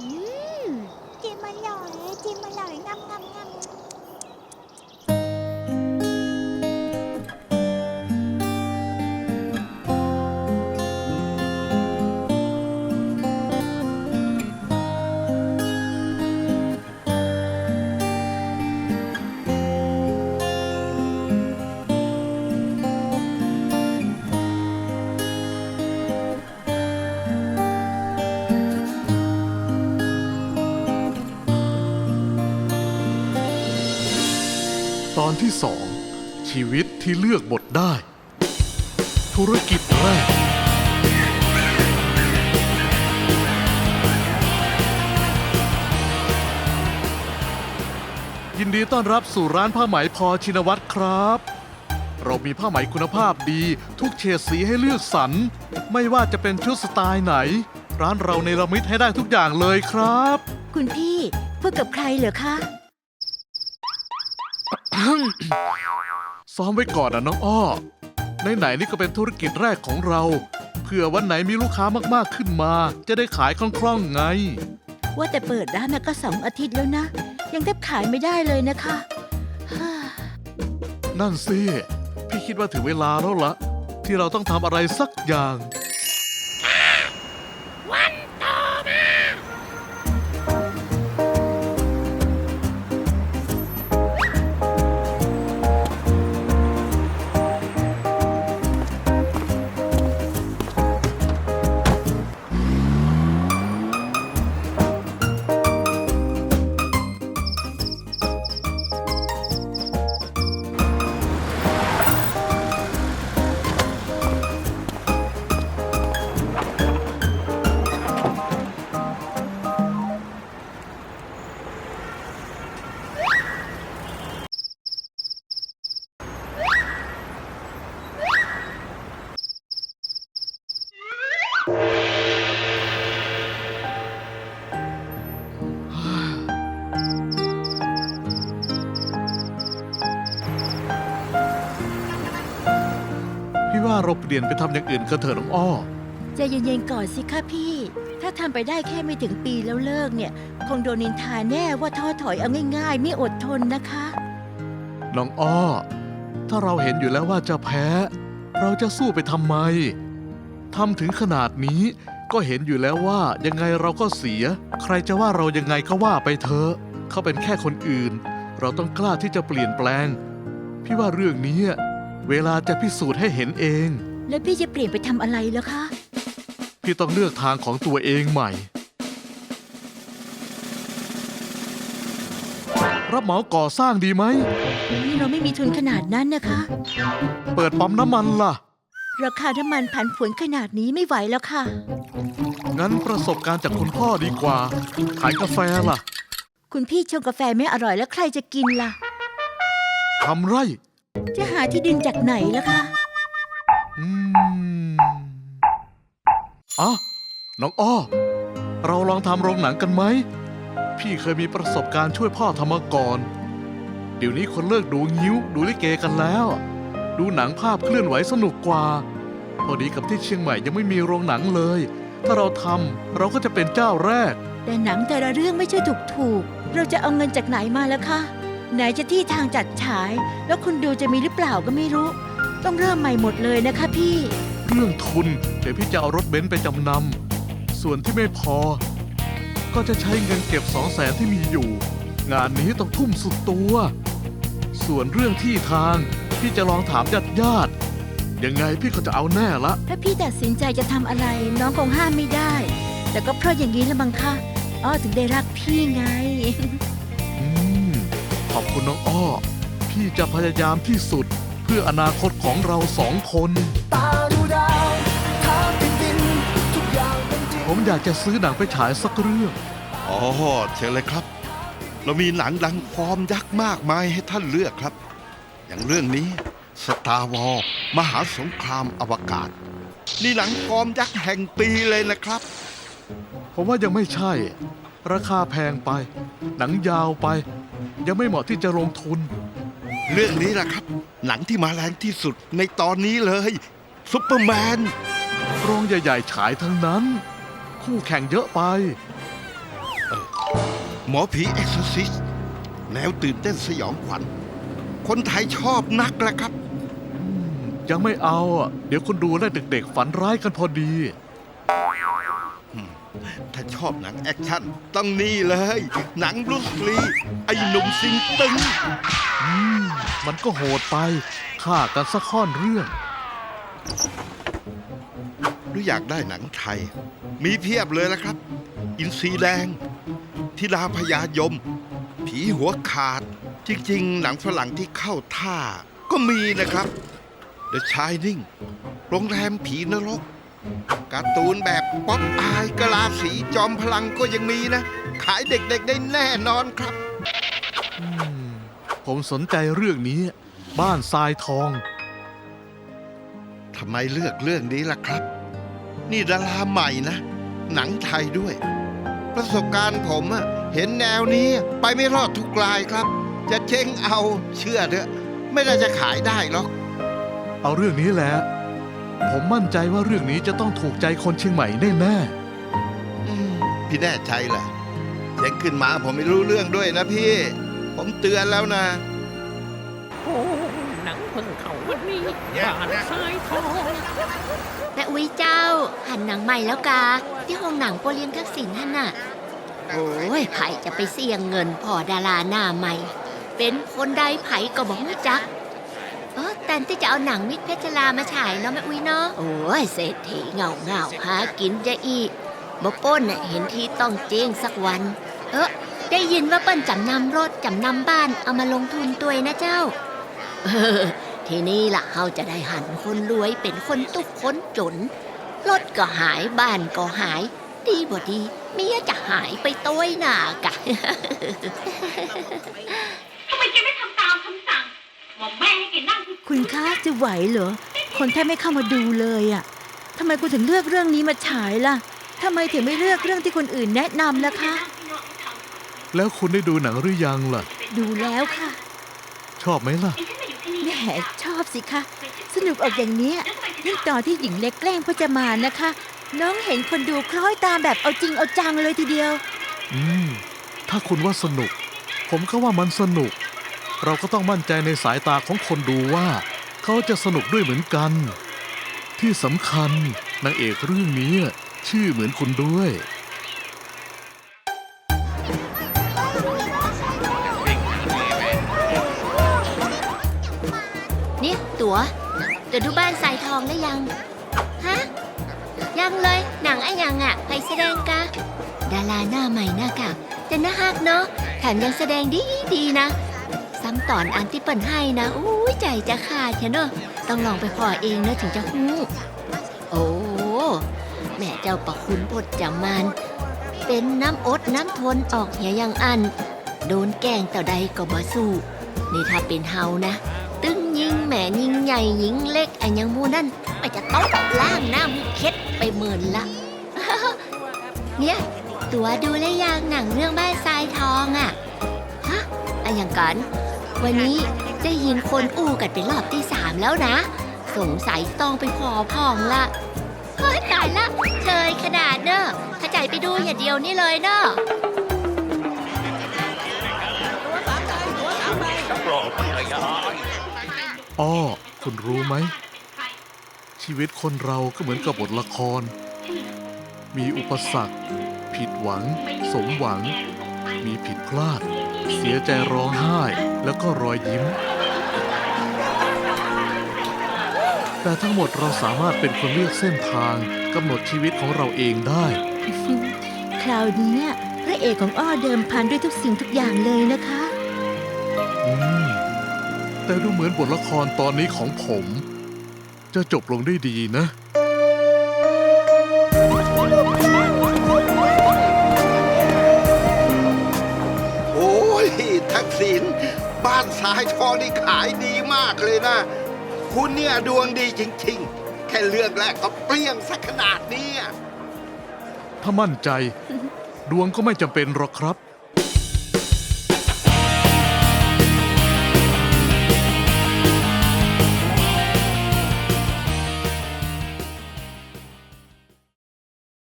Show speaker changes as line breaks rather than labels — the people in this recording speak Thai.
อืม จิ้มอร่อยจิ้มอร่อยงำงำงำ
ที่สองชีวิตที่เลือกบทได้ ธุรกิจแรก ยินดีต้อนรับสู่ร้านผ้าไหมพอชินวัตรครับ เรามีผ้าไหมคุณภาพดี ทุกเฉดสีให้เลือกสรร ไม่ว่าจะเป็นชุดสไตล์ไหน ร้านเราในระมิดให้ได้ทุกอย่างเลยครับ
คุณพี่พูดกับใครเหรอคะ
ซ้อมไว้ก่อนนะน้องอ้อไหนๆนี่ก็เป็นธุรกิจแรกของเรา เผื่อวันไหนมีลูกค้ามากๆขึ้นมา จะได้ขายคล่องๆไง
ว่าแต่เปิดร้านมาก็สองอาทิตย์แล้วนะ ยังแทบขายไม่ได้เลยนะคะฮ่า
นั่นสิ พี่คิดว่าถึงเวลาแล้วละที่เราต้องทำอะไรสักอย่าง เราเปลี่ยนไปทำอย่างอื่นกันเถอะน้องอ้อ
ใจเย็นๆก่อนสิคะพี่ ถ้าทำไปได้แค่ไม่ถึงปีแล้วเลิกเนี่ย คงโดนนินทาแน่ว่าท้อถอยเอาง่าย ๆ ไม่อดทนนะคะ
น้องอ้อ ถ้าเราเห็นอยู่แล้วว่าจะแพ้ เราจะสู้ไปทำไมทำถึงขนาดนี้ก็เห็นอยู่แล้วว่ายังไงเราก็เสีย ใครจะว่าเรายังไงก็ว่าไปเถอะเขาเป็นแค่คนอื่น เราต้องกล้าที่จะเปลี่ยนแปลง พี่ว่าเรื่องนี้เวลาจะพิสูจน์ให้เห็นเอง
แล้วพี่จะเปลี่ยนไปทำอะไรแล้วคะ
พี่ต้องเลือกทางของตัวเองใหม่ รับเหมาก่อสร้างดีไหม
นี่เราไม่มีทุนขนาดนั้นนะคะ
เปิดปั๊มน้ำมันล่ะ
ราคาน้ำมันผันผวนขนาดนี้ไม่ไหวแล้วค่ะ
งั้นประสบการณ์จากคุณพ่อดีกว่า ขายกาแฟล่ะ
คุณพี่ชงกาแฟไม่อร่อยแล้วใครจะกินล่ะ
ทำไร่
จะหาที่ดินจากไหนล่ะคะ
อืมอะน้องอ้อ เราลองทำโรงหนังกันไหม พี่เคยมีประสบการณ์ช่วยพ่อทำมาก่อน เดี๋ยวนี้คนเลิกดูงิ้ว ดูลิเกกันแล้ว ดูหนังภาพเคลื่อนไหวสนุกกว่า พอดีกับที่เชียงใหม่ยังไม่มีโรงหนังเลย ถ้าเราทำเราก็จะเป็นเจ้าแรก
แต่หนังแต่ละเรื่องไม่ใช่ถูกถูก เราจะเอาเงินจากไหนมาล่ะคะ ไหนจะที่ทางจัดฉาย แล้วคนดูจะมีหรือเปล่าก็ไม่รู้ ต้องเริ่มใหม่หมดเลยนะคะพี่
เรื่องทุนเดี๋ยวพี่จะเอารถเบนซ์ไปจำนำ ส่วนที่ไม่พอ ก็จะใช้เงินเก็บสองแสนที่มีอยู่ งานนี้ต้องทุ่มสุดตัว ส่วนเรื่องที่ทาง พี่จะลองถามญาติญาติๆยังไงพี่ก็จะเอาแน่ละ
ถ้าพี่ตัดสินใจจะทำอะไร น้องคงห้ามไม่ได้ แต่ก็เพราะอย่างนี้ละมั้งคะอ้อถึงได้รักพี่ไง
อืม ขอบคุณน้องอ้อ พี่จะพยายามที่สุดเพื่ออนาคตของเราสองคน
ตาดูดาวทางเป็นดินทุกอย่างเป็นจริง
ผมอยากจะซื้อหนังไปฉายสักเรื่อง
อ๋อเชิญเลยครับ เรามีหนังดังฟอร์มยักษ์มากมายให้ท่านเลือกครับ อย่างเรื่องนี้ Star Wars มหาสงครามอวกาศ นี่หนังฟอร์มยักษ์แห่งปีเลยนะครับ
ผมว่ายังไม่ใช่ ราคาแพงไป หนังยาวไป ยังไม่เหมาะที่จะลงทุน
เรื่องนี้แหละครับ หนังที่มาแรงที่สุดในตอนนี้เลยซุปเปอร์แมน
โรงใหญ่ๆ ฉายทั้งนั้น คู่แข่งเยอะไป
หมอผีเอ็กซ์ซิสแนวตื่นเต้นสยองขวัญ คนไทยชอบนักแหละครับ
ยังไม่เอาอะเดี๋ยวคนดูและเด็กๆ ฝันร้ายกันพอดี
ถ้าชอบหนังแอคชั่นต้องนี่เลย หนังบรูสลีไอ้หนุ่มซิงตึง
อืมมันก็โหดไปฆ่ากันสักข้อนเรื่อง
หรืออยากได้หนังไทย มีเพียบเลยละครับ อินทรีแดงทิดาพยายม ผีหัวขาด จริงๆ หนังฝรั่งที่เข้าท่า ก็มีนะครับ The Shining โรงแรมผีนรกการ์ตูนแบบป๊อปอายกะลาสีจอมพลังก็ยังมีนะ ขายเด็กๆได้แน่นอนครับ
อืม ผมสนใจเรื่องนี้ บ้านทรายทอง
ทำไมเลือกเรื่องนี้ล่ะครับ นี่ดาราใหม่นะ หนังไทยด้วย ประสบการณ์ผมอะเห็นแนวนี้ไปไม่รอดทุกรายครับ จะเจ๊งเอาเชื่อเถอะ ไม่ได้จะขายได้หรอก
เอาเรื่องนี้แหละ ผมมั่นใจว่าเรื่องนี้จะต้องถูกใจคนเชียงใหม่แน่
อืมพี่แน่ใจเหรอเจ๊งขึ้นมาผมไม่รู้เรื่องด้วยนะพี่ ผมเตือนแล้วนะ
โอ้หนังเพิ่งเข้าวันนี้บ้านทรายทอง
แม่อุ้ยเจ้า หันหนังใหม่แล้วกา ที่ห้องหนังโปรเลียนทักษิณท่านน่ะ โอ้ยไผ่จะไปเสี่ยงเงินพอดาราหน้าใหม่ เป็นคนใดไผ่ก็บอกไม่จัก เออแต่ที่จะเอาหนังมิตรเพชรลามาฉายเนาะแม่อุ้ยเนาะ โอ้ยเศรษฐีเงาเงาหากินจะอีบ่ป้นน่ะเห็นทีต้องเจ๊งสักวัน เออ ได้ยินว่าเปิ้นจำนำรถจำนำบ้านเอามาลงทุนตัวยนะเจ้า เออ ทีนี้ล่ะเขาจะได้หันคนรวยเป็นคนตุกคนจน รถก็หายบ้านก็หาย ดีบ่ดีเมียจะหายไปต้วยหนากะ
ทำไมแกไม่ทำตามคำสั่งบอกแม่ให้แกนั่งที่
ๆคุณคะจะไหวเหรอ คนแทบไม่เข้ามาดูเลยอะทำไมคุณถึงเลือกเรื่องนี้มาฉายล่ะทำไมถึงไม่เลือกเรื่องที่คนอื่นแนะนำล่ะคะ
ๆ แล้วคุณได้ดูหนังหรือยังล่ะ
ดูแล้วค่ะ
ชอบไหมล่ะ
แหมชอบสิคะ สนุกออกอย่างเนี้ยยิ่งตอนที่หญิงเล็กแกล้งพจมานนะคะ น้องเห็นคนดูคล้อยตามแบบเอาจริงเอาจังเลยทีเดียว
อืม ถ้าคุณว่าสนุก ผมก็ว่ามันสนุก เราก็ต้องมั่นใจในสายตาของคนดูว่า เขาจะสนุกด้วยเหมือนกัน ที่สำคัญนางเอกเรื่องนี้ ชื่อเหมือนคุณด้วย
ตัวเดี๋ยวดูบ้านสายทองได้ยัง ฮะ ยังเลย หนังไอ้ยังอะใครแสดงกะ ดาราหน้าใหม่หน้ากะแต่น่าฮักเนาะ แถมยังแสดงดีดีนะ ซ้ำตอนอันที่เปิ่นให้นะอู้ยใจจะขาดเถอะเนอะต้องลองไปพอเองเนอะถึงจะฮู้โอ้แม่เจ้าประคุณพดจำมัน เป็นน้ำอดน้ำทนออกเหียยังอัน โดนแกงต่อใดก็บ่สู้ นี่ถ้าเป็นเฮานะ ยิงแหม่ยิงใหญ่ยิงเล็กไอันยังมูนั่นมันจะต้องล่างหน้ามุเค็ดไปหมื่นละ เนี่ย ตัวดูแลวยังหนังเรื่องบ้านทรายทองอะ่ะ ฮะอันอย่างกันวันนี้ได้ยินคนอู้กันเป็นรอบที่สามแล้วนะ สงสัยต้องไปขอพ่องละเฮ้ยตายละเชยขนาดเนอะถ้าใจไปดูอย่าเดียวนี่เลยเนอะ
อ้อ คุณรู้ไหม ชีวิตคนเราก็เหมือนกับบทละคร มีอุปสรรค ผิดหวัง สมหวัง มีผิดพลาด เสียใจร้องไห้ แล้วก็รอยยิ้ม แต่ทั้งหมดเราสามารถเป็นคนเลือกเส้นทางกำหนดชีวิตของเราเองได้
คราวนี้พระเอกของอ้อเดิมพันด้วยทุกสิ่งทุกอย่างเลยนะคะ
แต่ดูเหมือนบทละครตอนนี้ของผม จะจบลงได้ดีนะ
โอ้ยทักษิณบ้านสายทองนี่ขายดีมากเลยนะ คุณเนี่ยดวงดีจริงๆ แค่เรื่องแรกก็เปรี้ยงสักขนาดนี้อะ
ถ้ามั่นใจ ดวงก็ไม่จำเป็นหรอกครับ